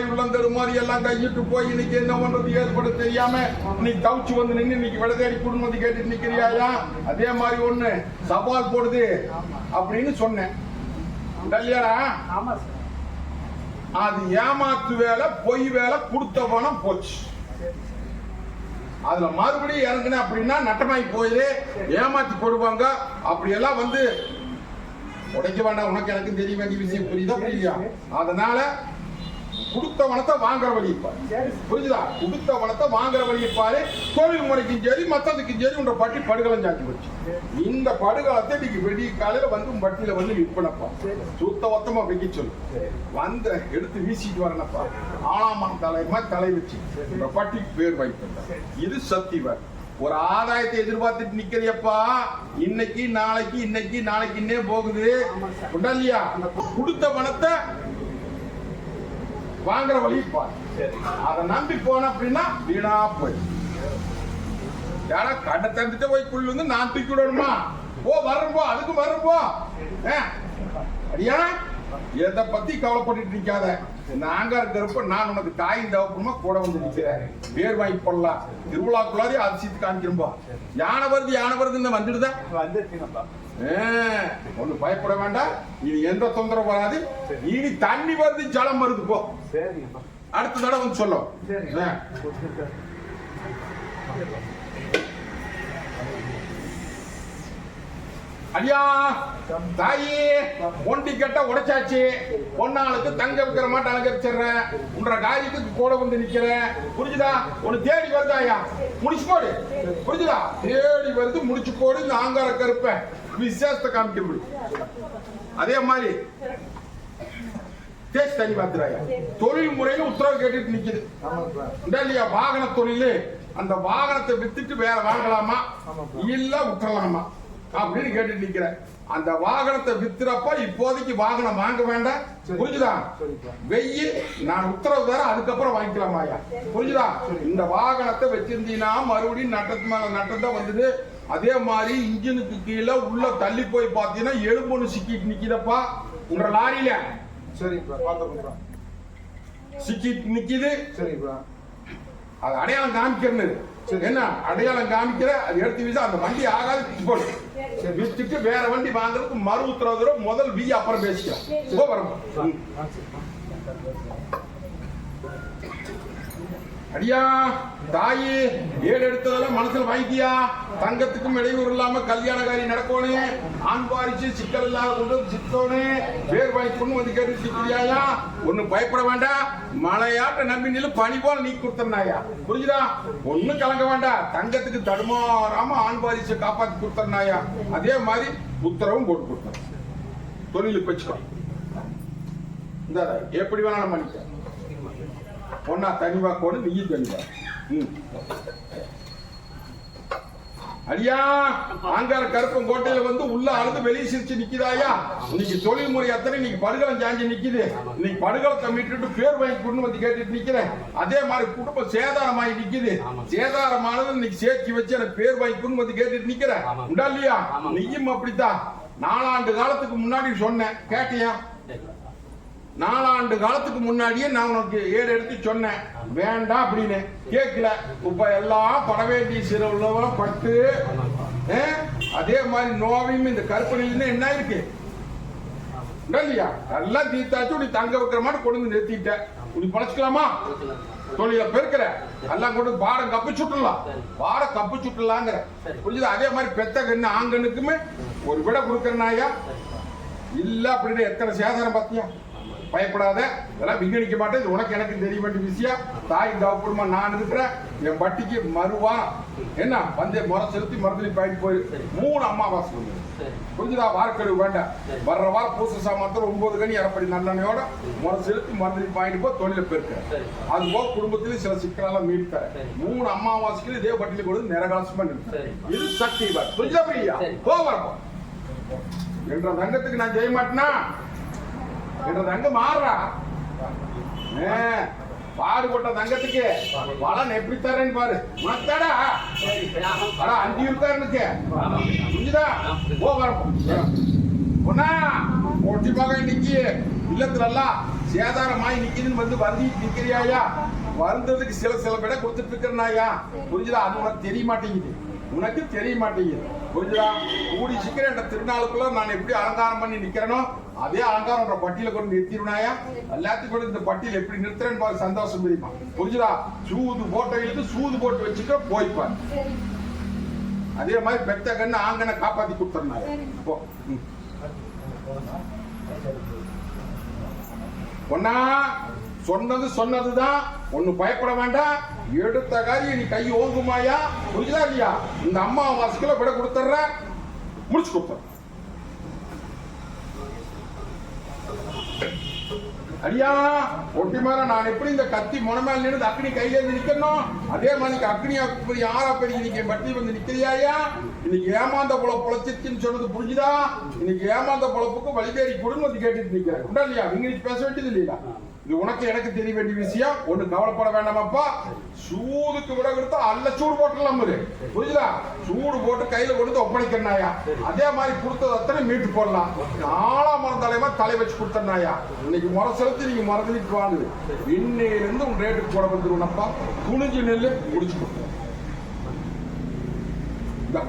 தடுமாறி உள்ளம் தடுமாறி எல்லாம் கையிட்டு போய் இன்னைக்கு என்ன பண்றது? ஏற்பட தெரியாம இன்னைக்கு தவிச்சு வந்து நின்னு இன்னைக்கு விட தேடி குடும்பத்தை கேட்டு நிக்கிறியாயா அதே மாதிரி ஒண்ணு. சவால் போடுது அப்படின்னு சொன்னேன். இல்லையாடா அது ஏமாத்து வேலை பொய் வேலை கொடுத்த பணம் போச்சு. அதுல மறுபடியும் இறங்குன அப்படின்னா நட்டமாகி போயிரு. ஏமாத்தி போடுவாங்க. அப்படி எல்லாம் வந்து உடைக்க வேண்டாம். உனக்கு எனக்கு தெரிய வேண்டிய விஷயம் புரியுதா புரியலையா அதனால கொடுத்த வனத்தை வாங்குற வழி புரிஞ்சுதா? கொடுத்த வனத்தை வாங்குற வழி இருப்பாரு தொழில் முறைக்கும் சரி மத்ததுக்கும் சரி உன்ற பட்டி படுகலம் சாத்தி போச்சு. இந்த படுகளத்தை இன்னைக்கு வெடி காலையில வந்து உன் பட்டியில வந்து விற்பனப்பா. சுத்த ஒத்தமா வைக்க சொல்லு. வந்த எடுத்து வீசிட்டு வரனப்பா. ஆளாமன் தலைமா தலை வச்சு இந்த பட்டிக்கு பேர் வைப்பேன் இது சத்திவர் ஒரு ஆதாயத்தை எதிர்பார்த்துட்டு நிக்கிறியப்பா. இன்னைக்கு நாளைக்கு இன்னைக்கு நாளைக்கு இன்னே போகுது. உடல்லையா அந்த கொடுத்த பணத்தை வாங்குற வழி பாரு அதை நம்பி போன அப்படின்னா வீணா போய். யாரா கடை தந்துட்டு போய் குள்ளு வந்து நான் தூக்கி விடணுமா? ஓ வர்றப்போ அதுக்கு வர்றப்போ அடியா எதை பத்தி கவலைப்பட்டு நிக்காத நாங்க இருக்கிறப்ப நான் உனக்கு தாயின் தவப்புமா கூட வந்து நிக்கிறேன். பேர் வாங்கி போடலாம் திருவிழாக்குள்ளாரி அதிசயத்து காமிக்கிறோம்போ யானை வருது யானை வருதுன்னு வந்துடுதா? வந்துருக்கீங்கப்பா ஒண்ணு பயப்பட வேண்டாம். இது எந்த தொந்தரவு வராது. இனி தண்ணி வருது ஜலம் வருது போ. அடுத்த தடவை வந்து சொல்லும். ஐயா தாயி ஒண்டி கட்ட உடைச்சாச்சு. பொன்னாளுக்கு தங்க வைக்கிற மாட்டேன் அலங்கரிச்சிடுறேன் உன்ற காரியத்துக்கு கூட வந்து நிக்கிறேன் புரிஞ்சுதா? உனக்கு தேடி வருதா ஐயா? முடிச்சு போடு. புரிஞ்சுதா? தேடி வருது முடிச்சு போடு. இந்த ஆங்கார கருப்ப. விசேஷத்தை காமிக்க முடியும் அதே மாதிரி தேய்ச்சி தண்ணி பார்த்துறாயா தொழில் முறையில உத்தரவு கேட்டுட்டு நிக்குது. இல்லையா வாகன தொழில்? அந்த வாகனத்தை வித்துட்டு வேற வாங்கலாமா. இல்ல விட்டுறலாமா? அப்படின்னு கேட்டுட்டு நிக்கிறேன். அந்த வாகனத்தை வித்துறப்ப இப்போதைக்கு வாகனம் வாங்க வேண்டாம். புரிஞ்சுதா. வெயில் நான் உத்தரவு தர அதுக்கப்புறம் வாங்கிக்கலாமாயா புரிஞ்சுதா? இந்த வாகனத்தை வச்சிருந்தீங்கன்னா மறுபடியும் நட்டத்து மேல நட்டம் தான் வந்தது. அதே மாதிரி இன்ஜினுக்கு கீழே உள்ள தள்ளி போய் பாத்தீங்கன்னா எலும்பொன்னு சிக்கிட்டு நிக்குதப்பா. உங்க லாரியில. சரிப்பா பார்த்துக்கோப்பா சிக்கிட்டு நிக்குது. சரிப்பா அது அடையாளம் காமிக்கிறது. என்ன? அடையாளம் காமிக்கிற அது எடுத்து வீச அந்த வண்டி ஆகாது. போடு. வித்துட்டு வேற வண்டி வாங்குறதுக்கு மறு உத்தரவு முதல் வி அப்புறம் பேசிக்கலாம் போ வரப்போ. ம். ஆ, சரிப்பா. அடியா தாயி ஏடு எடுத்ததெல்லாம் மனசுல வாங்கிக்கியா தங்கத்துக்கும் இடையூறு இல்லாம கல்யாணக்காரி நடக்கணும் ஆண் வாரிசு சிக்கல் இல்லாத கொண்டு வந்து சித்தோணும் பேர் வாங்கி கொண்டு வந்து கேட்டு சிக்கிறியாயா? பயப்பட வேண்டாம் மழையாட்ட நம்பி நில பனி போல நீ கொடுத்தனாயா? புரிஞ்சுதா? ஒண்ணும் கலங்க வேண்டாம் தங்கத்துக்கு தடுமாறாம ஆண் வாரிசை காப்பாத்தி கொடுத்தனாயா? அதே மாதிரி உத்தரவும் போட்டு கொடுத்தேன். தொழிலுக்கு வச்சுக்கலாம் இந்த எப்படி வேணாலும் பண்ணிக்க. ஒன்னா தனிவா கோடு நீ தனிவா. அடியா ஆங்கார கருப்பம் கோட்டையில வந்து உள்ள அழுது வெளியே சிரிச்சு நிக்குதாயா? இன்னைக்கு தொழில் முறை அத்தனை இன்னைக்கு படுகளம் சாஞ்சி நிக்குது. இன்னைக்கு படுகளத்தை மீட்டுட்டு பேர் வாங்கி கொண்டு வந்து கேட்டுட்டு நிக்கிறேன். அதே மாதிரி குடும்பம் சேதாரமாயி நிக்குது. சேதாரமானது இன்னைக்கு சேர்த்து வச்சு எனக்கு பேர் வாங்கி கொண்டு வந்து கேட்டுட்டு நிக்கிறேன். உண்டா இல்லையா? நீயும் அப்படித்தான். நாலாண்டு காலத்துக்கு முன்னாடி சொன்னேன். கேட்டியா? நாலாண்டு காலத்துக்கு முன்னாடியே நான் உனக்கு ஏடு எடுத்து சொன்னேன். வேண்டாம் அப்படின்னு. கேட்கல. இப்ப எல்லாம் படவேட்டி வேண்டிய சில பட்டு அதே மாதிரி நோவையும் இந்த கற்பனையில என்ன இருக்கு இல்லையா? எல்லாம் தீர்த்தாச்சு உனக்கு தங்க வைக்கிற மாதிரி கொண்டு வந்து நிறுத்திட்டேன் உனக்கு பழச்சிக்கலாமா தொழில பெருக்கிற எல்லாம் கொண்டு பாடம் கப்பு சுட்டுலாம் பாடம் கப்பு சுட்டுலாங்கிற புரிஞ்சது? அதே மாதிரி பெத்த கண்ணு ஆங்கனுக்குமே ஒரு விட கொடுக்கறனாயா இல்ல அப்படின்னு எத்தனை சேதாரம் பாத்தியா பயப்படாத இதெல்லாம் விகணிக்க மாட்டேன். இது உனக்கு எனக்கு தெரிய வேண்டிய விஷயம். தாய் தவப்புமா நான் இருக்கிறேன். என் பட்டிக்கு மறுவா. என்ன? வந்து முறை செலுத்தி மருந்துலி பாயிட்டு போய் மூணு அம்மாவாசை வந்து புரிஞ்சுதா? வார்க்கழிவு வேண்டாம். வர்ற வாரம் பூச சாமானத்தில் ஒன்பது கணி இறப்படி நல்லெண்ணையோட முறை செலுத்தி மருந்துலி பாயிட்டு போய் தொழில பெருக்க. அது போக குடும்பத்திலும் சில சிக்கலெல்லாம் மீட்க. மூணு அம்மாவாசைக்கு இதே பட்டியல கொடுத்து நிரகாசமா நிற்கிறேன் இது சக்தி புரிஞ்சா புரிஞ்சுதா புரியா போ வரப்போ. என்ற தங்கத்துக்கு நான் செய்ய மாட்டேனா என்னோட தங்கம் மாறுறா ஏ, பாடுபட்ட தங்கத்துக்கு பலன் எப்படி தரேன்னு பாரு. மத்தடா அடா அஞ்சு இருக்கா எனக்கு. புரிஞ்சுதா? ஓ வரப்போ. பொண்ணா ஒட்டி மகன் இன்னைக்கு இல்லத்துல எல்லாம் சேதாரமாய் நிக்கிதுன்னு வந்து வந்து நிக்கிறியாயா? வருந்ததுக்கு சில சில விட கொடுத்துட்டு இருக்கிறனாயா? புரிஞ்சுதா? அது உனக்கு தெரிய மாட்டேங்குது. உனக்கு தெரிய மாட்டேங்குது புரிஞ்சுதா? கூடி சீக்கிரம் என்ற திருநாளுக்குள்ள நான் எப்படி அலங்காரம் பண்ணி நிக்கிறேனோ அதே அலங்காரம் பட்டியல கொண்டு நிறுத்திடுனாயா எல்லாத்தையும் கூட இந்த பட்டியல் எப்படி நிறுத்துறேன்னு பாரு சந்தோஷம் தெரியுமா? புரிஞ்சுதா? சூது போட்டவங்களுக்கு சூது போட்டு வச்சுக்க போய்ப்பார் அதே மாதிரி பெத்த கண்ணு ஆங்கனை காப்பாத்தி கொடுத்துருந்தாங்க போ. ம். சொன்னது சொன்னதுதான். ஒண்ணு பயப்பட வேண்டாம். எடுத்த காரியம் நீ கை ஓங்குமாயா? புரியுதா இல்லையா? இந்த அம்மா வாசிக்கல விட கொடுத்துட்ற முடிச்சு கொடுத்துற அடியா ஒட்டி நான் எப்படி இந்த கத்தி முனமேல நின்று அக்னி கையில இருந்து நிக்கணும்? அதே மாதிரி அக்னி அப்படி ஆறா பெரிய இன்னைக்கு பட்டி வந்து நிக்கிறியாயா? இன்னைக்கு ஏமாந்த புல பொழைச்சிருச்சுன்னு சொன்னது புரிஞ்சுதா? இன்னைக்கு ஏமாந்த பொழப்புக்கு வழிதேறி கொடுன்னு வந்து கேட்டுட்டு நிக்கிறேன். உண்டா இல்லையா? இங்கிலீஷ் பேச வேண்டியது இல்லையா? இது உனக்கு எனக்கு தெரிய வேண்டிய விஷயம். ஒண்ணு கவலைப்பட வேண்டாமப்பா. சூதுக்கு விட கொடுத்தா அல்ல சூடு போட்டலாம் புரியுதா சூடு போட்டு கையில கொடுத்து ஒப்படைக்கிறனாயா அதே மாதிரி கொடுத்தது அத்தனை மீட்டு போடலாம். நாலாம் மரம் தலைவா தலை வச்சு கொடுத்தனாயா இன்னைக்கு முறை செலுத்தி நீங்க மறந்துட்டு வாங்குது இன்னையிலிருந்து உன் ரேட்டுக்கு போட வந்துருவனப்பா. குனிஞ்சு நெல் முடிச்சு கொடுத்தோம் இந்தா.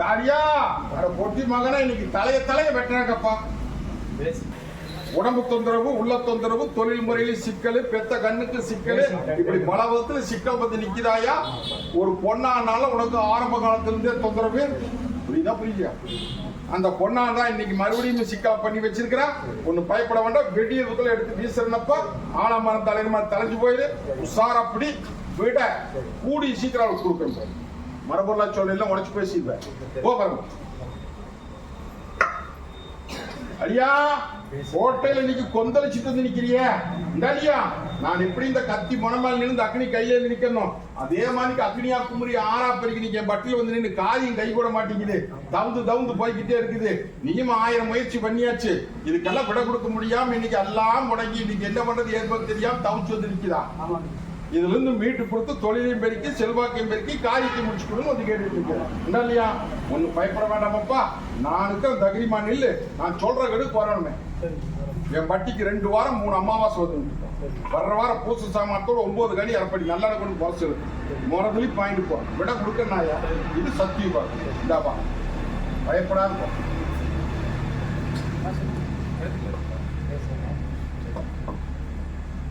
தாடியா அட பொட்டி மகனா இன்னைக்கு தலைய தலைய வெட்டுறாங்கப்பா. உடம்பு தொந்தரவு உள்ள தொந்தரவு தொழில் முறையில சிக்கல் பெத்த கண்ணுக்கு சிக்கல் இப்படி பல விதத்துல சிக்கல் வந்து நிக்கிறாயா ஒரு பொண்ணானாலும் உனக்கு ஆரம்ப காலத்துல இருந்தே தொந்தரவு. புரியுதா புரியுதா அந்த பொண்ணான் இன்னைக்கு மறுபடியும் சிக்கா பண்ணி வச்சிருக்கிறா. ஒண்ணு பயப்பட வேண்டாம். வெடியதுக்குள்ள எடுத்து வீசுறப்ப ஆலமரம் தலைவர் தலைஞ்சு போயிரு. உஷாரப்படி விட. கூடி சீக்கிரம் கொடுக்கணும். மரபொருளா சொல்லலாம் உடச்சு பேசிடுவேன் போ பாருங்க அடியா கோட்டையில இன்னைக்கு கொந்தளிச்சுட்டு வந்து நிக்கிறிய. இந்தாடியா நான் எப்படி இந்த கத்தி முனமேல நின்று அக்னி கையில இருந்து நிக்கணும்? அதே மாதிரி அக்னியா குமரி ஆறா பெருக்கு நீங்க பட்டியல வந்து நின்று காரியம் கை கூட மாட்டேங்குது தவுந்து தவுந்து போய்கிட்டே இருக்குது. நீயும் ஆயிரம் முயற்சி பண்ணியாச்சு. இதுக்கெல்லாம் விட கொடுக்க முடியாம இன்னைக்கு எல்லாம் முடங்கி இன்னைக்கு என்ன பண்றது ஏற்பது தெரியாம தவிச்சு வந்து நிக்குதா? இதுல இருந்து மீட்டு கொடுத்து தொழிலையும் பெருக்கி செல்வாக்கையும் பெருக்கி காரியத்தை முடிச்சு வந்து கேட்டுட்டு இருக்கிறேன் என்ன இல்லையா? ஒண்ணு பயப்பட வேண்டாமப்பா. நானுக்கு இருக்கிற தகிரிமா நில்லு. நான் சொல்ற கடுக்கு வரணுமே. என் பட்டிக்கு ரெண்டு வாரம் மூணு அமாவாசை வந்து வர்ற வாரம் பூச சாமானத்தோட ஒன்பது கடி அரைப்படி. நல்லா கொண்டு குறைச்சிரு. முறதுலி பாயிண்ட் போ. விட கொடுக்க நாயா இது சத்தியபா இந்தாப்பா. பயப்படாத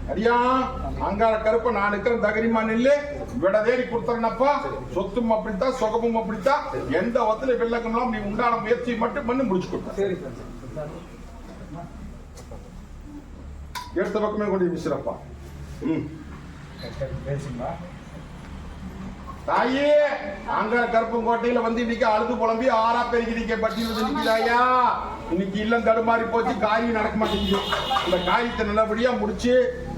போ அடியா? அங்கார கருப்ப நான் இருக்கிற தகரிமா நில்லு. விட தேடி கொடுத்துறனப்பா. சொத்தும் அப்படித்தான் சுகமும் அப்படித்தான். எந்த வத்துல வெள்ளக்கம்லாம் நீ உண்டான முயற்சி மட்டும் பண்ணி முடிச்சு கொடுத்த. எடுத்த பக்கமே கொண்டு விசிறப்பா ம். பேசுங்களா தாயே அங்க கருப்பங்கோட்டையில வந்து இன்னைக்கு அழுது புலம்பி ஆறா பெருகி நிக்க பட்டியல் வந்து நிக்கிறாயா இன்னைக்கு இல்லம் தடுமாறி போச்சு காரியம் நடக்க மாட்டேங்குது. இந்த காரியத்தை நல்லபடியா முடிச்சு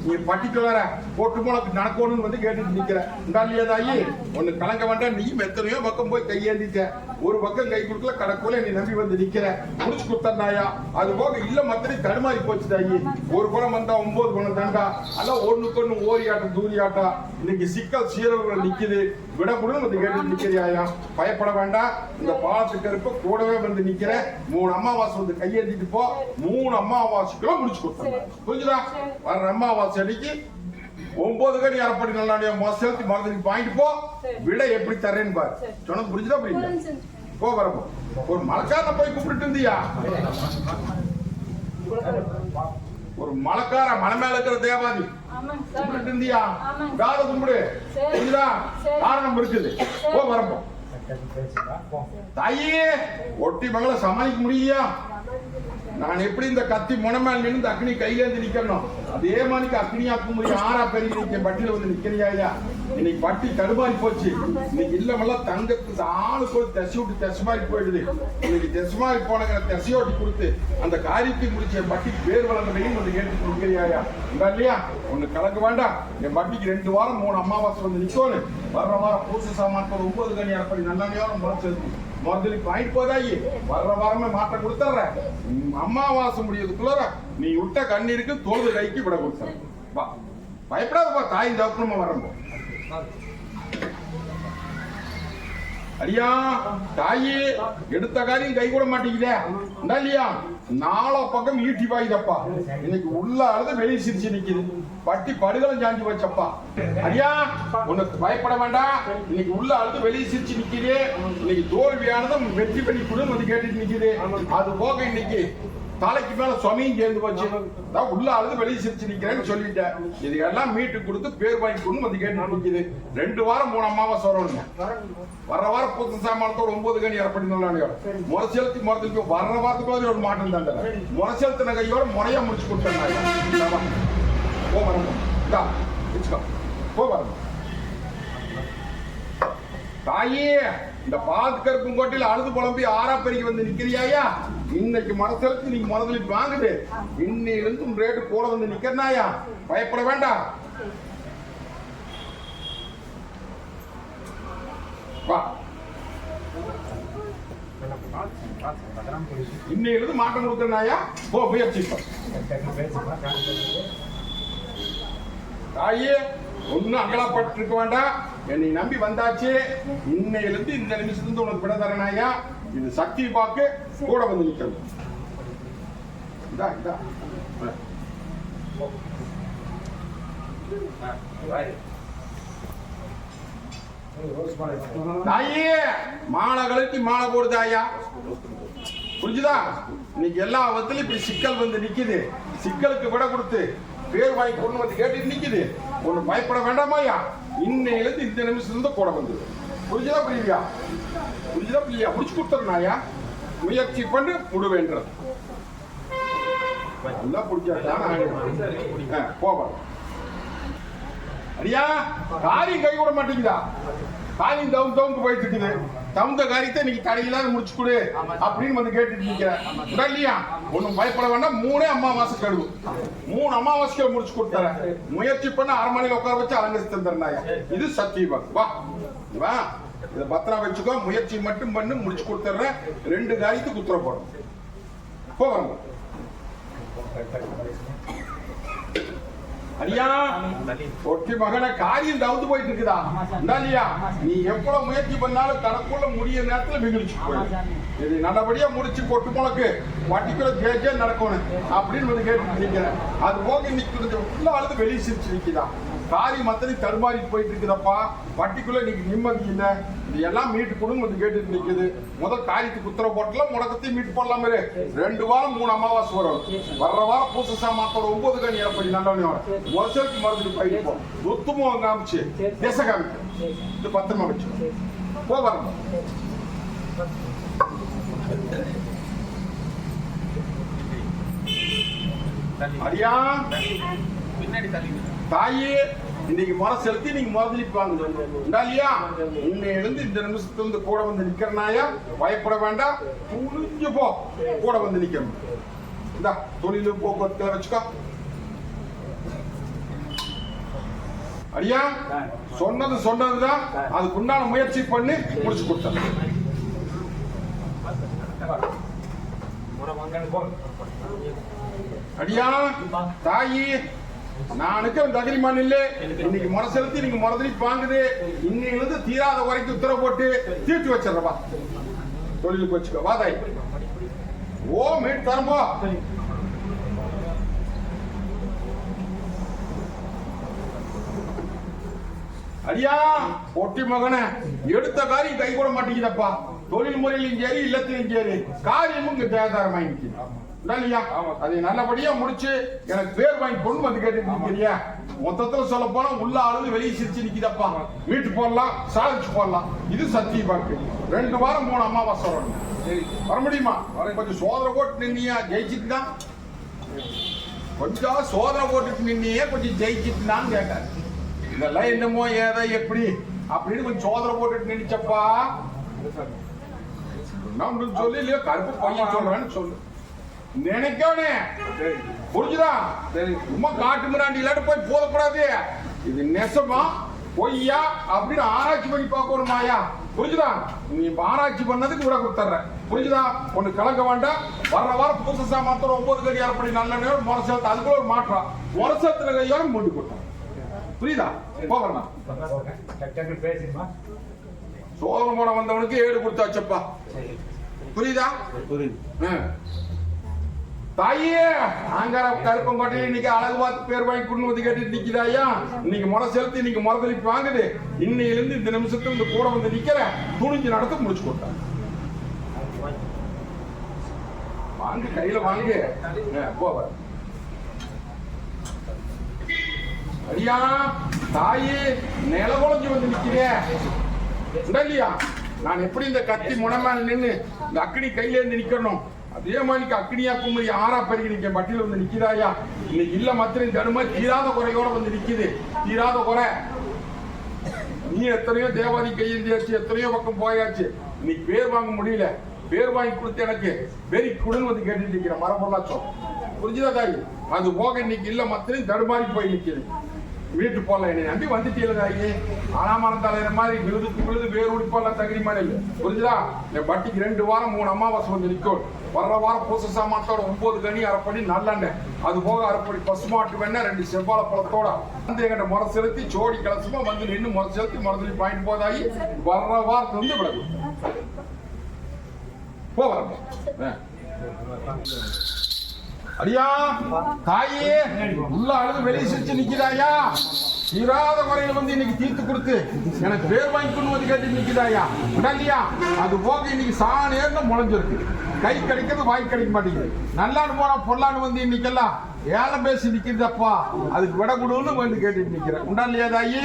நீ பர்டிகுலரா போட்டு போனக்கு நடக்கணும்னு வந்து கேட்டுட்டு நிக்கிற இந்தாலியா தாயி? ஒண்ணு கலங்க வேண்டாம். நீ எத்தனையோ பக்கம் போய் கையேந்திட்ட. ஒரு பக்கம் கை கொடுக்கல கடக்குள்ள நீ நம்பி வந்து நிக்கிற முடிச்சு கொடுத்தாயா அது போக இல்ல மத்தனை தடுமாறி போச்சு தாயி. ஒரு குணம் வந்தா ஒன்பது குணம் தாண்டா. அதான் ஒண்ணுக்கு ஒண்ணு ஓரியாட்டம் தூரியாட்டம். இன்னைக்கு சிக்கல் சீரல்கள் நிக்குது. விட முடியும் வந்து கேட்டு நிக்கிறியாயா பயப்பட வேண்டாம். இந்த பாலத்துக்கு இருப்ப கூடவே வந்து நிக்கிற. மூணு அம்மாவாசை வந்து கையெழுத்திட்டு போ. மூணு அம்மாவாசைக்குள்ள முடிச்சு கொடுத்தாங்க புரிஞ்சுதா? வர்ற அம்மாவாசை அன்னைக்கு ஒன்பது கடி அரைப்படி நல்லா செலுத்தி மரத்துக்கு வாங்கிட்டு போ. விட எப்படி தரேன்னு பாரு. சொன்னது புரிஞ்சுதா புரியுது போ வரப்போ. ஒரு மலைக்காரனை போய் கூப்பிட்டு இருந்தியா? ஒரு மலைக்கார மலை மேல இருக்கிற தேவாதி. கும்பிட்டு இருந்தியா. காத கும்பிடு. புரியுதா. காரணம் இருக்குது போ வரப்போ தாயே ஒட்டி மகளை சமாளிக்க முடியா? நான் எப்படி இந்த கத்தி முனமேல் நின்று இந்த அக்னி கையில நிக்கணும் அதே மாதிரி அக்னியா குமரி ஆறா பெரிய நிக்க பட்டியில வந்து நிக்கிறியா இன்னைக்கு பட்டி தடுமாறி போச்சு. இன்னைக்கு இல்லமெல்லாம் தங்கத்துக்கு ஆளுக்கு ஒரு தசி விட்டு தசை மாதிரி போயிடுது. இன்னைக்கு தசை மாதிரி போனங்கிற தசையோட்டி கொடுத்து அந்த காரியத்தை முடிச்ச பட்டி பட்டிக்கு பேர் வளர்ந்தையும் வந்து கேட்டு நிக்கிறியா இந்த இல்லையா? ஒண்ணு கலக்க வேண்டாம். என் பட்டிக்கு ரெண்டு வாரம் மூணு அமாவாசை வந்து நிக்கணும் வர்ற வாரம் பூச சாமான் ஒன்பது கனி அப்படி நல்ல நேரம் முளைச்சது முதலுக்கு வாங்கிட்டு போதாயி. வர்ற வாரமே மாட்ட கொடுத்துட்றேன். உம் அமாவாசை முடியறதுக்குள்ள நீ விட்ட கண்ணீருக்கு தோல்வி கைக்கு விட கொடுத்துறேன் வா. பயப்படாதப்பா. தாய் தப்புனமா வரம்போ அடியா தாயி எடுத்த காரியம் கை கூட மாட்டேங்குதே. இல்லையா? நாலா பக்கம் ஈட்டி பாயுதப்பா இன்னைக்கு உள்ள அழுது வெளியே சிரிச்சு நிக்குது. பட்டி படுதலம் சாஞ்சி வச்சப்பா அடியா உனக்கு பயப்பட வேண்டாம். இன்னைக்கு உள்ள அழுது வெளியே சிரிச்சு நிக்குது. இன்னைக்கு தோல்வியானதும் வெற்றி பண்ணி கொடுன்னு வந்து கேட்டுட்டு நிக்குது. அது போக இன்னைக்கு தலைக்கு மேல சுமையும் சேர்ந்து போச்சு. அதான் உள்ள அழுது வெளியே சிரிச்சு நிக்கிறேன்னு சொல்லிட்டேன். இது எல்லாம் மீட்டு கொடுத்து பேர் வாங்கி கொண்டு வந்து கேட்டு நிக்குது ரெண்டு வாரம் மூணு அமாவாசை வரணுங்க வர வாரம் பூத்த சாமானத்தோட ஒன்பது கணி இறப்படி நல்லாணியோட முறை செலுத்தி முறத்துக்கு வர்ற வாரத்துக்கு ஒரு மாற்றம் தாங்க முறை செலுத்தின கையோட முறையா முடிச்சு கொடுத்தேன் போ வரணும் வச்சுக்கோ. போ வரணும் தாயே இந்த பாத்து கருப்பும் கோட்டையில அழுது புலம்பி ஆறா பெருகி வந்து நிக்கிறியாயா? இன்னைக்கு மனசெழுத்து நீங்க முதலில் வாங்குது. இன்னிலிருந்து ரேட்டு கூட வந்து நிக்கிறனாயா? பயப்பட வேண்டாம். வா. இன்னையிலிருந்து மாற்றம் கொடுத்தனாயா போ முயற்சி தாயே ஒன்னும் அகலப்பட்டிருக்க வேண்டாம். என்னை நம்பி வந்தாச்சு. இன்னையிலிருந்து இந்த நிமிஷத்துல உனக்கு விட தரனாயா? இது சக்தி பார்க்க கூட வந்து நிற்கணும் இதா இதா மாலை தாயே மாலை கழுத்தி மாலை புரிஞ்சுதா? இன்னைக்கு எல்லா வத்திலும் இப்படி சிக்கல் வந்து நிக்குது. சிக்கலுக்கு விட கொடுத்து பேர் வாங்கி கொண்டு வந்து கேட்டு நிக்குது. ஒண்ணு பயப்பட வேண்டாமாயா இன்னையிலிருந்து இந்த நிமிஷத்துல இருந்து கூட வந்து புரிஞ்சுதா புரியுதா? புரிஞ்சுதா இல்லையா? முடிச்சு கொடுத்துருனாயா முயற்சி பண்ணு முடுவேன்றது நல்லா பிடிச்சா போவாங்க அடியா காரியம் கை விட மாட்டேங்குதா காரியம் தவுந்து தவுந்து போயிட்டு இருக்குது. தகுந்த காரியத்தை நீங்க தடையில்லாத முடிச்சு கொடு அப்படின்னு வந்து கேட்டுட்டு நிக்கிறேன் இல்லையா? ஒண்ணும் பயப்பட வேண்டாம். மூணே அம்மாவாசை கழுவு மூணு அம்மாவாசைக்கு முடிச்சு கொடுத்தாரு முயற்சி பண்ண அரண்மனையில உட்கார வச்சு அலங்கரித்து தந்துடுறாங்க இது சத்தியபா வா. வா. இதை பத்திரம் வச்சுக்கோ முயற்சி மட்டும் பண்ணி முடிச்சு கொடுத்துட்றேன். ரெண்டு காரியத்துக்கு உத்தரவு போடும் போ ஒட்டி மகன காரியம் தவுந்து போயிட்டு இருக்குதா? இல்லையா? நீ எவ்வளவு முயற்சி பண்ணாலும் தனக்குள்ள முடிய நேரத்துல மிகிழ்ச்சி இது நல்லபடியா முடிச்சு கொட்டு முளக்கு வட்டிக்குள்ள கேஜே நடக்கணும். அப்படின்னு வந்து கேட்டு நிக்கிறேன். அது போக இன்னைக்கு கொஞ்சம் உள்ள அழுது வெளியே சிரிச்சு நிக்குதா காரியம் மத்தனை தடுமாறி போயிட்டு இருக்குதப்பா. வட்டிக்குள்ள இன்னைக்கு நிம்மதி இல்ல. இது எல்லாம் மீட்டு கொடுங்க வந்து கேட்டுட்டு நிக்குது. முதல் காரியத்துக்கு உத்தரவு போட்டலாம் முடக்கத்தையும் மீட்டு போடலாம். ரெண்டு வாரம் மூணு அமாவாசை வரும். வர்ற வாரம் பூச சாமாத்தோட ஒன்பது கணி ஏற்படி நல்லவனே வரும். வருஷத்துக்கு மறந்துட்டு போயிட்டு போ. துத்துமுகம் காமிச்சு. திசை காமிச்சு இது பத்திரமா வச்சு போ வரணும் அடியா தாயே இன்னைக்கு முறை செலுத்தி நீங்க முதலிப்பாங்க இல்லையா? இன்னையிலிருந்து இந்த நிமிஷத்துல இருந்து கூட வந்து நிக்கிறனாயா பயப்பட வேண்டாம். துணிஞ்சு போ. கூட வந்து நிக்கணும். இந்தா தொழில் போக்குவரத்துல வச்சுக்கோ. அடியா? சொன்னது சொன்னதுதான். அதுக்குண்டான முயற்சி பண்ணி முடிச்சு கொடுத்தேன். அடியா? தாயி நானுக்கு தகிரிமான் இல்ல. இன்னைக்கு முறை செலுத்தி நீங்க முறதலி வாங்குது. இன்னைக்கு தீராத வரைக்கும் உத்தரவு போட்டு தீர்த்து வச்சிடறப்பா. தொழிலுக்கு வச்சுக்கோ. வாதாய் ஓ மீட் தரம்போ அடியா ஒட்டி மகனே எடுத்த காரியம் கை கூட மாட்டேங்குதப்பா. தொழில் முறையிலும் சரி இல்லத்திலும் சரி காரியமும் இங்க தேதாரமாயிடுச்சு இல்லையா அதை நல்லபடியா முடிச்சு எனக்கு பேர் வாங்கி கொண்டு வந்து கேட்டு மொத்தத்துல சொல்ல போனா உள்ள ஆளுது வெளியே சிரிச்சு நிக்குதப்பா. வீட்டு போடலாம் சாதிச்சு போடலாம். இது சத்திய பாக்கு ரெண்டு வாரம் மூணு அமாவாசை வரணும். வர முடியுமா? கொஞ்சம் சோதனை போட்டு நின்னியா? ஜெயிச்சுட்டு தான் கொஞ்சம் சோதனை போட்டுட்டு நின்னியே கொஞ்சம் ஜெயிச்சுட்டுனான்னு கேட்டார் இதெல்லாம் என்னமோ ஏதோ எப்படி? அப்படின்னு கொஞ்சம் சோதனை போட்டுட்டு நினைச்சப்பா நான் சொல்லி இல்லையோ கருப்பு பையன் சொல்றேன்னு சொல்லு. நினைக்கவனே புரிஞ்சுதா? சரி. சும்மா காட்டு மிராண்டி இல்லாட்டி போய் போதக்கூடாது இது நெசமா பொய்யா அப்படின்னு ஆராய்ச்சி பண்ணி பார்க்கணுமாயா புரிஞ்சுதா? நீ ஆராய்ச்சி பண்ணதுக்கு விட கொடுத்துட்றேன். புரிஞ்சுதா? ஒண்ணு கலக்க வேண்டாம். வர்ற வாரம் புதுசா மாத்திரம் ஒன்பது கடி அரைப்படி நல்ல நேரம். முரசத்து அதுக்குள்ள ஒரு மாற்றம். முரசத்துல கையோட மூடி கொடுத்தோம் புரியுதா? போகலாம் சோதனை போட வந்தவனுக்கு ஏடு கொடுத்தாச்சப்பா. புரியுதா. ஆ. தாயே ஆங்கார கருப்பங்கோட்டையில இன்னைக்கு அழகு பார்த்து பேர் வாங்கி கொண்டு வந்து கேட்டுட்டு நிக்குதாயா இன்னைக்கு முறை செலுத்தி இன்னைக்கு முறதளிப்பு வாங்குது. இன்னையிலிருந்து இந்த நிமிஷத்துல இந்த கூட வந்து நிக்கிறேன் துணிஞ்சு நடத்த முடிச்சு கொடுத்தாங்க. வாங்க கையில வாங்க. போவ ஐயா தாயே நில குழஞ்சி வந்து நிக்கிறேன் இல்லையா? நான் எப்படி இந்த கத்தி முனமேல நின்று இந்த அக்னி கையில இருந்து நிக்கணும்? அதே மாதிரி அக்னியா குமரி ஆறா பெருகி நிக்க மட்டியில் வந்து நிக்கிறாயா இன்னைக்கு இல்ல மத்திரம் தடுமை தீராத குறையோட வந்து நிக்குது தீராத குறை. நீ எத்தனையோ தேவாதி கையெழுந்தியாச்சு எத்தனையோ பக்கம் போயாச்சு. இன்னைக்கு பேர் வாங்க முடியல. பேர் வாங்கி கொடுத்து எனக்கு வெறி குடன் வந்து கேட்டுட்டு இருக்கிற மரபொருளாச்சோம் புரிஞ்சுதா தாய்? அது போக இன்னைக்கு இல்ல மத்திரம் தடுமாறி போய் நிக்குது. வீட்டு போல என்னை நம்பி வந்துட்டீல தாயி. ஆனாமரம் தலைவர் மாதிரி விழுதுக்கு விழுது வேறு உடிப்பெல்லாம் தகுதி மாதிரி இல்லை. புரிஞ்சுதா? என் பட்டிக்கு ரெண்டு வாரம் மூணு அமாவாசை வந்து நிற்கும். வர்ற வாரம் பூச சாமானத்தோட ஒன்பது கனி அரைப்படி நல்லெண்ணெய். அது போக அரைப்படி பசுமாட்டு வேணா ரெண்டு செவ்வாழை பழத்தோட. வந்து எங்கிட்ட முறை செலுத்தி ஜோடி கலசமா வந்து நின்று முறை செலுத்தி முறை பாயிண்ட் போதாயி வர்ற வாரத்துல வந்து விலகு. போ அடியா தாயே உள்ள அழுது வெளியே சிரிச்சு நிக்கிறாயா தீராத குறையில வந்து இன்னைக்கு தீர்த்து கொடுத்து எனக்கு பேர் வாங்கி கொண்டு வந்து கேட்டு நிக்கிறாயா இல்லையா அது போக இன்னைக்கு சா முளைஞ்சிருக்கு. கை கிடைக்கிறது வாய் கிடைக்க மாட்டேங்குது. நல்லான்னு போனா பொல்லான்னு வந்து இன்னைக்கெல்லாம் ஏலம் பேசி நிக்கிறதப்பா. அதுக்கு விட கொடுன்னு வந்து கேட்டுட்டு நிக்கிறேன். உண்டா இல்லையா தாயி?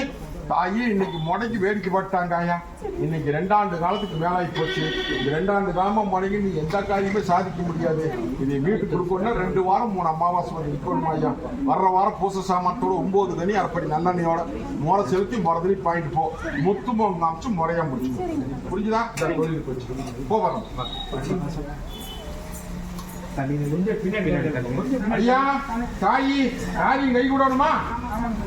தாயி இன்னைக்கு முடங்கி வேடிக்கை பட்டாங்க ஐயா. இன்னைக்கு ரெண்டாண்டு காலத்துக்கு மேலாகி போச்சு. இந்த ரெண்டாண்டு காலமா முடங்கி நீ எந்த காரியமே சாதிக்க முடியாது. இதை வீட்டுக்கு கொடுக்கணும்னா ரெண்டு வாரம் மூணு அமாவாசை வந்து நிற்கணும் ஐயா? வர்ற வாரம் பூச சாமானத்தோட ஒன்பது தனி அரைப்படி நல்லெண்ணையோட முறை செலுத்தி முறதலி பாயிண்ட் போ. முத்து மோங்க காமிச்சு முறையா முடிச்சு புரிஞ்சுதா? கோயிலுக்கு போ வரோம். ஐயா தாயி காரியம் கை கூடணுமா?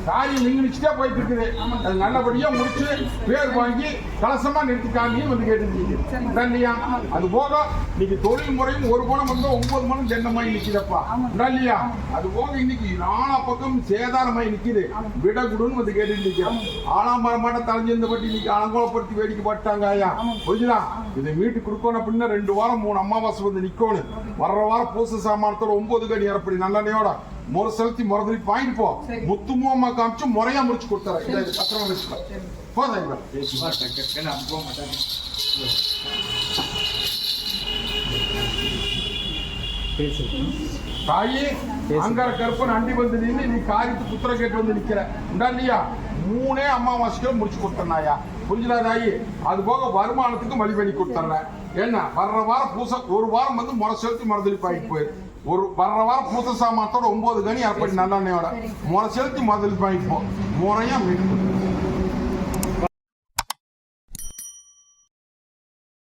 காரியம் நீங்க நிச்சுட்டே போயிட்டு இருக்குது அது நல்லபடியா முடிச்சு பேர் வாங்கி கலசமா நிறுத்திக்காங்கன்னு வந்து கேட்டுருக்கீங்க. இல்லையா அது போக இன்னைக்கு தொழில் முறையும் ஒரு குணம் வந்து ஒன்பது மணம் தென்னமாய் நிக்குதப்பா. இல்லையா அது போக இன்னைக்கு நாலா பக்கம் சேதாரமாய் நிக்குது. விடகுடுன்னு வந்து கேட்டு நிக்கிறோம் ஆலாமரம் மாட்ட தலைஞ்சிருந்த பட்டி இன்னைக்கு அலங்கோலப்படுத்தி வேடிக்கை பட்டாங்க ஐயா. புரிஞ்சுதா? இதை வீட்டுக்கு கொடுக்கணும் அப்படின்னா ரெண்டு வாரம் மூணு அமாவாசை வந்து நிக்கணும் வர்ற வாரம் பூச சாமானத்தோட ஒன்பது கடி இறப்படி நல்லெண்ணையோட முறை செலுத்தி முறதுலி பாயிண்ட் போ முத்துமோ அம்மா காமிச்சு முறையா முடிச்சு கொடுத்தாரு இதை பத்திரம் வச்சுக்கோ போதும் சும்மா டக்கு டக்குன்னு அனுப்ப மாட்டாங்க. பேசு தாயி அங்கார கருப்பன் அண்டி வந்து நின்று நீ காரியத்து புத்திர கேட்டு வந்து நிக்கிற உண்டா இல்லையா மூணே அமாவாசைக்கு முடிச்சு கொடுத்தனாயா புரிஞ்சுதா தாயி அது போக வருமானத்துக்கு வழி பண்ணி கொடுத்துட்றேன் என்ன வர்ற வாரம் பூசை ஒரு வாரம் வந்து முறை செலுத்தி மறுதளி பாயிட்டு போயிரு ஒரு வர்ற வாரம் பூச சாமானத்தோட ஒன்பது கனி அரைப்படி நல்லெண்ணையோட முறை செலுத்தி மறுதளி பாயிட்டு போ. முறையா மீட்டு